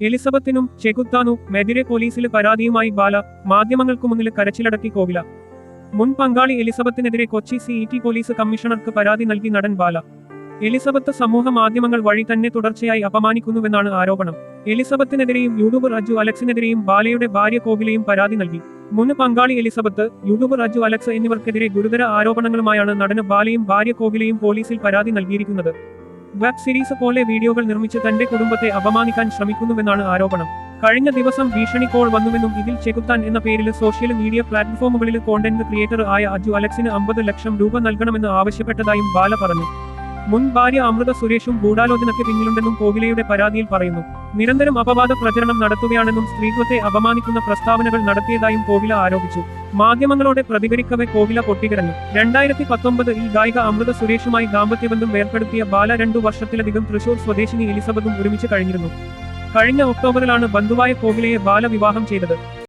എലിസബത്തിനും ചെകുത്താനു മെതിരെ പോലീസിൽ പരാതിയുമായി ബാല മാധ്യമങ്ങൾക്കു മുന്നിൽ കരച്ചിലടക്കി കോവില. മുൻ പങ്കാളി എലിസബത്തിനെതിരെ കൊച്ചി സിഇടി പോലീസ് കമ്മീഷണർക്ക് പരാതി നൽകി നടൻ ബാല. എലിസബത്ത് സമൂഹ മാധ്യമങ്ങൾ വഴി തന്നെ തുടർച്ചയായി അപമാനിക്കുന്നുവെന്നാണ് ആരോപണം. എലിസബത്തിനെതിരെയും യൂട്യൂബർ അജു അലക്സിനെതിരെയും ബാലയുടെ ഭാര്യ കോവിലയും പരാതി നൽകി. മുൻ പങ്കാളി എലിസബത്ത് യൂട്യൂബർ അജു അലക്സ് എന്നിവർക്കെതിരെ ഗുരുതര ആരോപണങ്ങളുമായാണ് നടന് ബാലയും ഭാര്യ കോവിലയും പോലീസിൽ പരാതി നൽകിയിരിക്കുന്നത്. വെബ് സീരീസ് പോലെ വീഡിയോകൾ നിർമ്മിച്ച് തന്റെ കുടുംബത്തെ അപമാനിക്കാൻ ശ്രമിക്കുന്നുവെന്നാണ് ആരോപണം. കഴിഞ്ഞ ദിവസം ഭീഷണി കോൾ വന്നുവെന്നും ഇതിൽ ചെകുത്താൻ എന്ന പേരിൽ സോഷ്യൽ മീഡിയ പ്ലാറ്റ്ഫോമുകളിൽ കോണ്ടന്റ് ക്രിയേറ്റർ ആയ അജു അലക്സിന് അമ്പത് ലക്ഷം രൂപ നൽകണമെന്ന് ആവശ്യപ്പെട്ടതായും ബാല പറഞ്ഞു. മുൻ ഭാര്യ അമൃത സുരേഷും ഗൂഢാലോചനയ്ക്ക് പിന്നിലുണ്ടെന്നും കോഹ്ലിയുടെ പരാതിയിൽ പറയുന്നു. നിരന്തരം അപവാദ പ്രചരണം നടത്തുകയാണെന്നും സ്ത്രീത്വത്തെ അപമാനിക്കുന്ന പ്രസ്താവനകൾ നടത്തിയതായും കോഹ്ല ആരോപിച്ചു. മാധ്യമങ്ങളോട് പ്രതികരിക്കവെ കോഹ്ല പൊട്ടിക്കിടഞ്ഞു രണ്ടായിരത്തി ഈ ഗായിക അമൃത സുരേഷുമായി ദാമ്പത്യബന്ധം ഏർപ്പെടുത്തിയ ബാല രണ്ടു വർഷത്തിലധികം തൃശൂർ സ്വദേശിനി എലിസബത്തും ഒരുമിച്ച് കഴിഞ്ഞിരുന്നു. കഴിഞ്ഞ ഒക്ടോബറിലാണ് ബന്ധുവായ കോഹ്ലയെ ബാല വിവാഹം ചെയ്തത്.